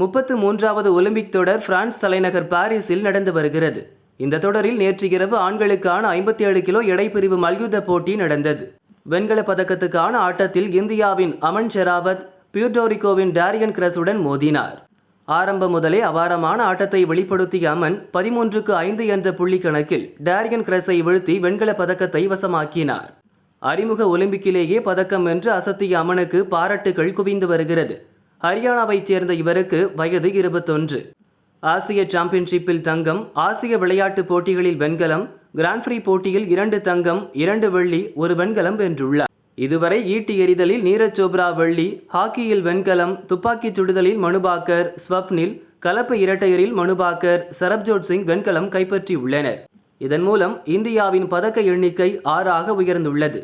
முப்பத்து மூன்றாவது ஒலிம்பிக் தொடர் பிரான்ஸ் தலைநகர் பாரிஸில் நடந்து வருகிறது. இந்த தொடரில் நேற்று இரவு ஆண்களுக்கான ஐம்பத்தி ஏழு கிலோ எடைப்பிரிவு மல்யுத்த போட்டி நடந்தது. வெண்கலப் பதக்கத்துக்கான ஆட்டத்தில் இந்தியாவின் அமன் ஷெராவத் பியூட்டோரிக்கோவின் டாரியன் கிரஸுடன் மோதினார். ஆரம்பம் முதலே அபாரமான ஆட்டத்தை வெளிப்படுத்திய அமன் பதிமூன்றுக்கு ஐந்து என்ற புள்ளி கணக்கில் டாரியன் கிரஸை வீழ்த்தி வெண்கலப் பதக்கத்தை வசமாக்கினார். அறிமுக ஒலிம்பிக்கிலேயே பதக்கம் என்று அசத்திய அமனுக்கு பாராட்டுகள் குவிந்து வருகிறது. ஹரியானாவைச் சேர்ந்த இவருக்கு வயது இருபத்தொன்று. ஆசிய சாம்பியன்ஷிப்பில் தங்கம் ஆசிய விளையாட்டுப் போட்டிகளில் வெண்கலம் கிராண்ட்ஃபிரீ போட்டியில் இரண்டு தங்கம் இரண்டு வெள்ளி ஒரு வெண்கலம் வென்றுள்ளார். இதுவரை ஈட்டி எறிதலில் நீரஜ் சோப்ரா வெள்ளி ஹாக்கியில் வெண்கலம் துப்பாக்கிச் சுடுதலில் மனுபாக்கர் ஸ்வப்னில் கலப்பு இரட்டையரில் மனுபாக்கர் சரப்ஜோத் சிங் வெண்கலம் கைப்பற்றியுள்ளனர். இதன் மூலம் இந்தியாவின் பதக்க எண்ணிக்கை ஆறாக உயர்ந்துள்ளது.